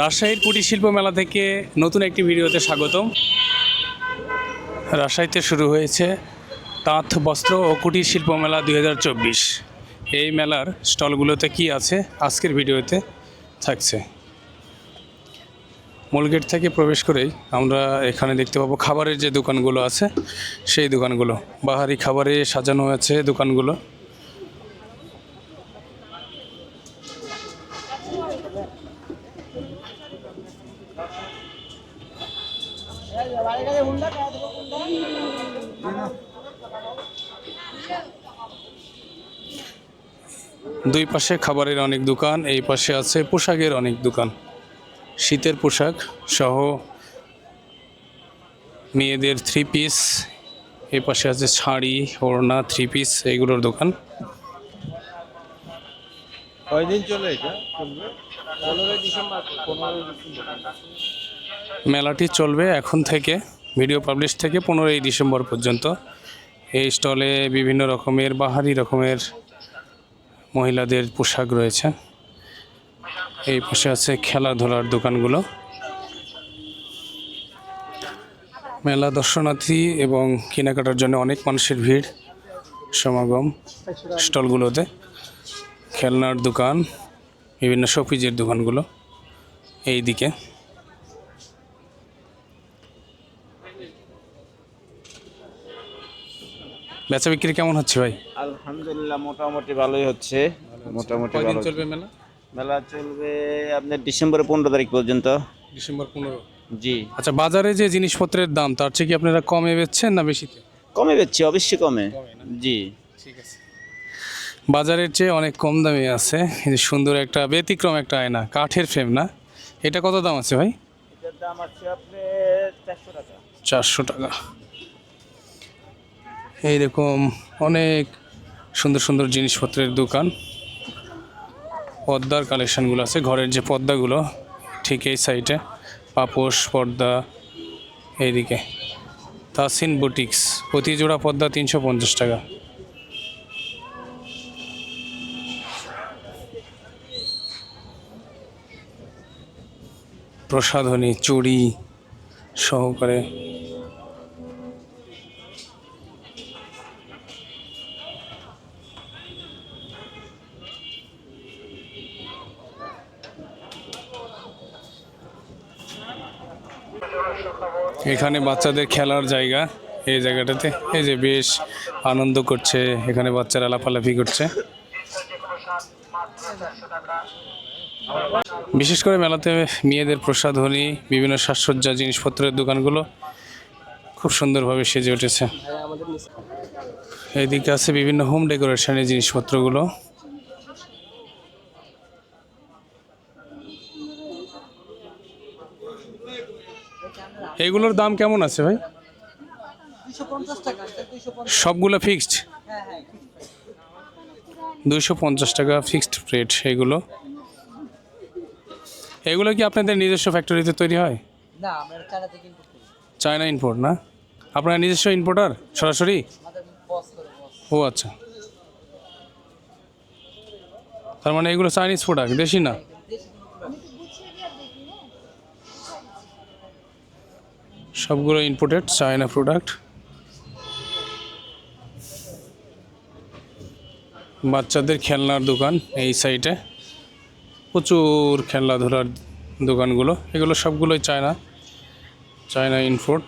রাজশাহীর কুটির শিল্প মেলা থেকে নতুন একটি ভিডিওতে স্বাগতম। রাজশাহীতে শুরু হয়েছে তাঁত, বস্ত্র ও কুটির শিল্প মেলা দুই হাজার চব্বিশ। এই মেলার স্টলগুলোতে কি আছে আজকের ভিডিওতে থাকছে। মূল গেট থেকে প্রবেশ করেই আমরা এখানে দেখতে পাবো খাবারের যে দোকানগুলো আছে, সেই দোকানগুলো। বাহারি খাবারে সাজানো আছে দোকানগুলো। দুই পাশে খাবারের অনেক দোকান এই পাশে আছে পোশাকের অনেক দোকান। শীতের পোশাক সহ মেয়েদের থ্রি পিস এই পাশে আছে শাড়ি ওড়না থ্রি পিস এইগুলোর দোকান। কয়দিন চলে এটা? মেলাটি চলবে এখন থেকে ভিডিও পাবলিশ থেকে পনেরোই ডিসেম্বর পর্যন্ত। এই স্টলে বিভিন্ন রকমের, বাহারি রকমের মহিলাদের পোশাক রয়েছে। এই পাশে আছে খেলাধুলার দোকানগুলো। মেলা দর্শনার্থী এবং কেনাকাটার জন্য অনেক মানুষের ভিড় সমাগম স্টলগুলোতে। খেলনার দোকান, বিভিন্ন শপিজের দোকানগুলো এই দিকে বেচা বিক্রি কেমন হচ্ছে ভাই? আলহামদুলিল্লাহ মোটামুটি ভালোই হচ্ছে। মোটামুটি কয়দিন ভালো চলবে মেলা? মেলা চলবে আপনার ডিসেম্বরের পনেরো তারিখ পর্যন্ত। ডিসেম্বর পনেরো? জি। আচ্ছা বাজারে যে জিনিসপত্রের দাম তার চেয়ে কি আপনারা কমে বেচছেন না বেশিতে? কমে বেচছি অবশ্যই কমে। জি। ঠিক আছে। বাজারের চেয়ে অনেক কম দামে আছে। সুন্দর একটা ব্যতিক্রম একটা আয়না কাঠের ফ্রেম না? এটা কত দাম আছে ভাই? এটার দাম আছে আপনার চারশো টাকা। চারশো টাকা। এইরকম অনেক সুন্দর সুন্দর জিনিসপত্রের দোকান। পর্দার কালেকশানগুলো আছে, ঘরের যে পর্দাগুলো ঠিক এই সাইডে। পাপোশ, পর্দা, এইদিকে। তাসিন বুটিক্স প্রতি জোড়া পর্দা তিনশো পঞ্চাশ টাকা। প্রসাধনী, চুড়ি সহকারে এখানে বাচ্চাদের খেলার জায়গা এই জায়গাটাতে। এই যে বেশ আনন্দ করছে, এখানে বাচ্চারা লাফালাফি করছে। বিশেষ করে মেলাতে মেয়েদের প্রসাধনী বিভিন্ন সাজসজ্জা, জিনিসপত্রের দোকানগুলো খুব সুন্দরভাবে সেজে উঠেছে। এইদিকে আছে বিভিন্ন হোম ডেকোরেশনের জিনিসপত্রগুলো। এগুলোর দাম কেমন আছে ভাই? সবগুলো ফিক্সড দুইশো পঞ্চাশ টাকা ফিক্সড রেট এগুলো। এগুলো কি আপনাদের নিজস্ব ফ্যাক্টরিতে তৈরি হয়? চায়না ইম্পোর্ট না? আপনার নিজস্ব ইম্পোর্টার সরাসরি? ও আচ্ছা। তার মানে এগুলো চাইনিজ প্রোডাক্ট দেশি না? সবগুলো ইম্পোর্টেড চায়না প্রোডাক্ট বাচ্চাদের খেলনার দোকান এই সাইডে প্রচুর খেলাধুলার দোকানগুলো, এগুলো সবগুলোই চায়না চায়না ইম্পোর্ট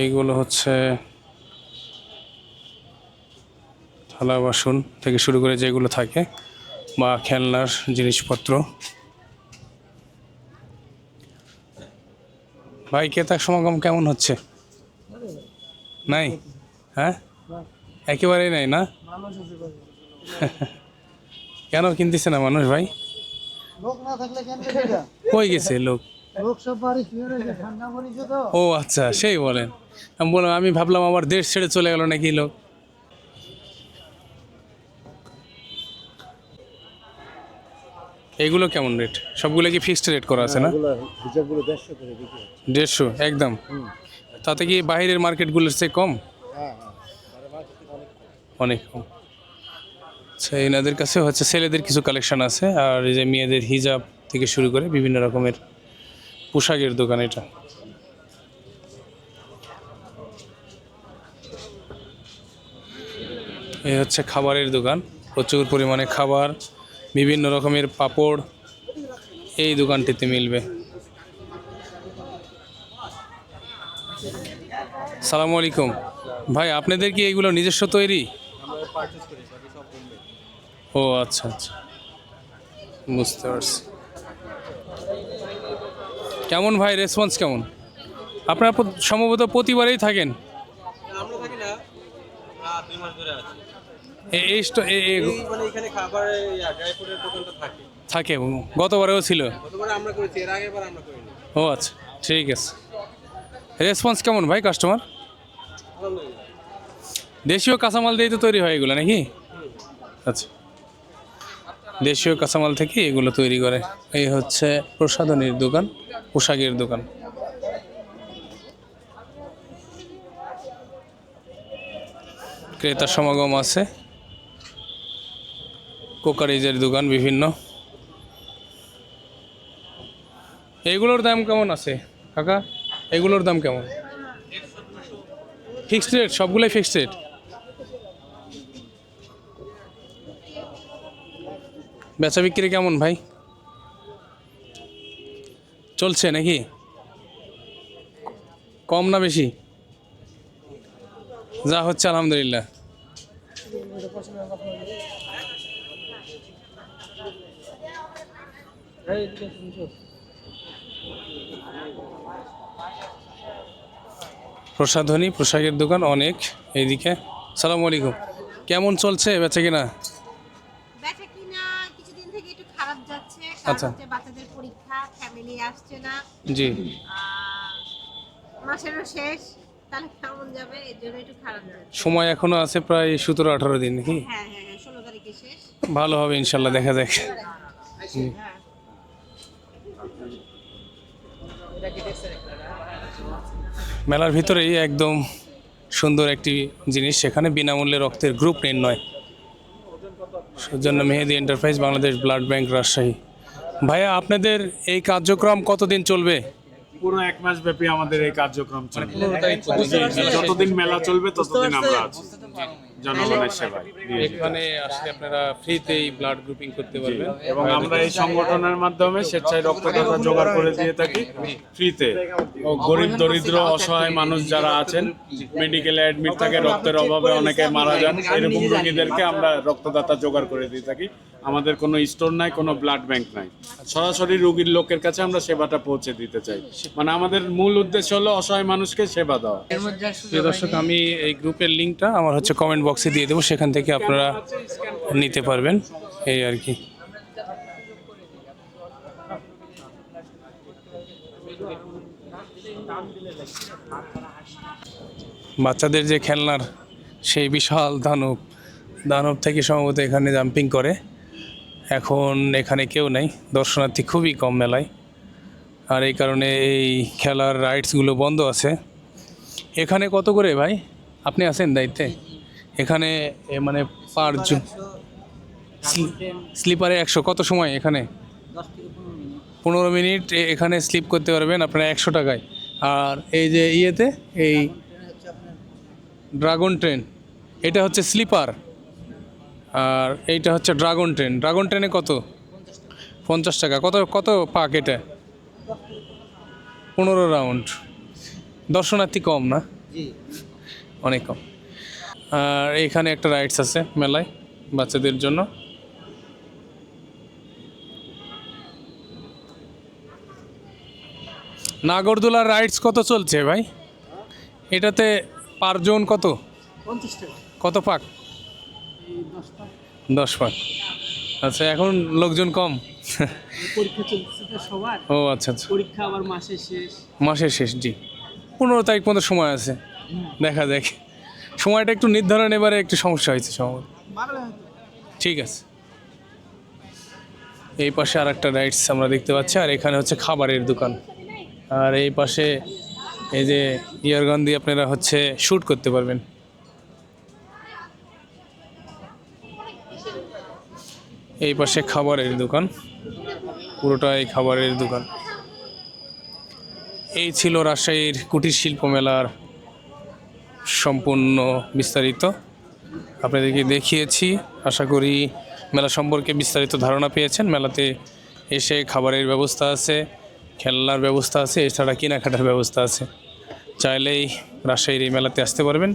এইগুলো হচ্ছে থালা বাসন থেকে শুরু করে যেগুলো থাকে, বা খেলনার জিনিসপত্র। ভাই ক্রেতার সমাগম কেমন হচ্ছে? নাই? হ্যাঁ? একেবারেই নাই না? কেন কিনতেছে না মানুষ ভাই? কই গেছে লোক? ও আচ্ছা সেই বলেন। আমি বললাম আমি ভাবলাম আমার দেশ ছেড়ে চলে গেল নাকি লোক? এগুলো কেমন রেট সবগুলো কি ফিক্সড রেট করা আছে না? দেড়শো করে বিক্রি দেড়শো একদম? তাতে কি বাইরের মার্কেটগুলোর চেয়ে কম? হ্যাঁ হ্যাঁ। অনেক কম। আচ্ছা এনাদের কাছে হচ্ছে ছেলেদের কিছু কালেকশন আছে আর এই যে মেয়েদের হিজাব থেকে শুরু করে বিভিন্ন রকমের পোশাকের দোকান এটা। এই হচ্ছে খাবারের দোকান। প্রচুর পরিমাণে খাবার। বিভিন্ন রকমের পাপড় এই দোকানটিতে মিলবে। সালামু আলাইকুম। ভাই, আপনাদের কি এইগুলো নিজস্ব তৈরি? ও আচ্ছা আচ্ছা। বুঝতে পারছি। কেমন ভাই রেসপন্স কেমন? আপনারা সম্ভবত প্রতিবারেই থাকেন। আমরা থাকি না মাস ধরে আছি। এই মানে থাকে। গতবারেও ছিল। করিনি। ও আচ্ছা ঠিক আছে। রেসপন্স কেমন ভাই কাস্টমার দেশীয় কাঁচামাল দিয়ে তো তৈরি হয় এগুলো নাকি? আচ্ছা। দেশীয় কাঁচামাল থেকে এগুলো তৈরি করে। এই হচ্ছে প্রসাধনীর দোকান পোশাকের দোকান। ক্রেতার সমাগম আছে। কোকারিজের দোকান, বিভিন্ন। এগুলোর দাম কেমন আছে? কাকা, এগুলোর দাম কেমন? ফিক্সড রেট সবগুলোই ফিক্সড রেট বেচা বিক্রি কেমন ভাই? চলছে নাকি? কম না বেশি? যা হচ্ছে, আলহামদুলিল্লাহ। প্রসাধনী পোশাকের দোকান অনেক এইদিকে। সালাম আলাইকুম। কেমন চলছে? বেচা কিনা? বেচা কিনা কিছুদিন থেকে একটু খারাপ যাচ্ছে আচ্ছা। বাচ্চাদের পরীক্ষা ফ্যামিলি আসছে না। জি। মাসেরও শেষ তাহলে কেমন যাবে? এর জন্য একটু খারাপ যাচ্ছে। সময় এখনও আছে প্রায় সতেরো আঠারো দিন নাকি? হ্যাঁ হ্যাঁ হ্যাঁ ষোলো তারিখে শেষ। ভালো হবে ইনশাল্লাহ দেখা যাক। হ্যাঁ। মেলার ভিতরেই একদম সুন্দর একটি জিনিস সেখানে বিনামূল্যে রক্তের গ্রুপ নির্ণয়। সৌজন্য Mehedi enterprise Bangladesh blood bank Rajshahi. ভাইয়া আপনাদের এই কার্যক্রম কতদিন চলবে? পুরো এক মাস ব্যাপী আমাদের এই কার্যক্রম চলবে। জি, যতদিন মেলা চলবে ততদিন আমরা আছি। জনগণের সেবায়। এখানে আসলে আপনারা ফ্রিতেই ব্লাড গ্রুপিং করতে পারবেন। এবং আমরা এই সংগঠনের মাধ্যমে স্বেচ্ছায় রক্তদাতা জোগাড় করে দিয়ে থাকি ফ্রিতে ও গরিব দরিদ্র অসহায় মানুষ যারা আছেন মেডিকেলে অ্যাডমিট থাকে রক্তের অভাবে অনেকে মারা যান এরকম রোগীদেরকে আমরা রক্তদাতা জোগাড় করে দিয়ে থাকি। আমাদের কোনো স্টোর নাই কোনো ব্লাড ব্যাংক নাই। সরাসরি রোগীর লোকের কাছে আমরা সেবাটা পৌঁছে দিতে চাই। মানে আমাদের মূল উদ্দেশ্য হলো অসহায় মানুষকে সেবা দেওয়া। প্রিয় দর্শক আমি এই গ্রুপের লিঙ্কটা আমার হচ্ছে কমেন্ট বক্সে দিয়ে দেবো, সেখান থেকে আপনারা নিতে পারবেন। এই আর কি। বাচ্চাদের যে খেলনার সেই বিশাল দানব দানব থেকে সম্ভবত এখানে জাম্পিং করে। এখন এখানে কেউ নেই, দর্শনার্থী খুবই কম মেলায়। আর এই কারণে এই খেলার রাইডসগুলো বন্ধ আছে। এখানে কত করে ভাই? আপনি আছেন দায়িত্বে? এখানে মানে পার জন স্লিপারে একশো কত সময় এখানে? পনেরো মিনিট এখানে স্লিপ করতে পারবেন আপনারা একশো টাকায়। আর এই যে ইয়েতে এই ড্রাগন ট্রেন এটা হচ্ছে স্লিপার। আর এইটা হচ্ছে ড্রাগন ট্রেন। ড্রাগন ট্রেনে কত? পঞ্চাশ টাকা। কত কত পাক এটা? পনেরো রাউন্ড। দর্শনার্থী কম না? অনেক কম। আর এখানে একটা রাইডস আছে মেলায় বাচ্চাদের জন্য। নাগরদোলার রাইডস কত চলছে ভাই? এটাতে পার জন কত? কত পাক দশ পাক আচ্ছা এখন লোকজন কম? ও আচ্ছা আচ্ছা। পরীক্ষা আবার মাসের শেষ। মাসের শেষ জি। পনেরো তারিখ পর্যন্ত সময় আছে। দেখা যাক। সময়টা একটু নির্ধারণ এবারে একটু সমস্যা হয়েছে সম্ভবত। ঠিক আছে। এই পাশে আর একটা রাইডস আমরা দেখতে পাচ্ছি, আর এখানে হচ্ছে খাবারের দোকান। আর এই পাশে এই যে ইয়ারগান দিয়ে আপনারা হচ্ছে শ্যুট করতে পারবেন। এই পাশে খাবারের দোকান। পুরোটাই খাবারের দোকান। এই ছিল রাজশাহীর কুটির শিল্প মেলার সম্পূর্ণ বিস্তারিত আপনাদেরকে দেখিয়েছি। আশা করি মেলা সম্পর্কে বিস্তারিত ধারণা পেয়েছেন। মেলাতে এসে খাবারের ব্যবস্থা আছে, খেলনার ব্যবস্থা আছে, এছাড়া কেনাকাটার ব্যবস্থা আছে। চাইলেই রাজশাহীর এই মেলাতে আসতে পারবেন।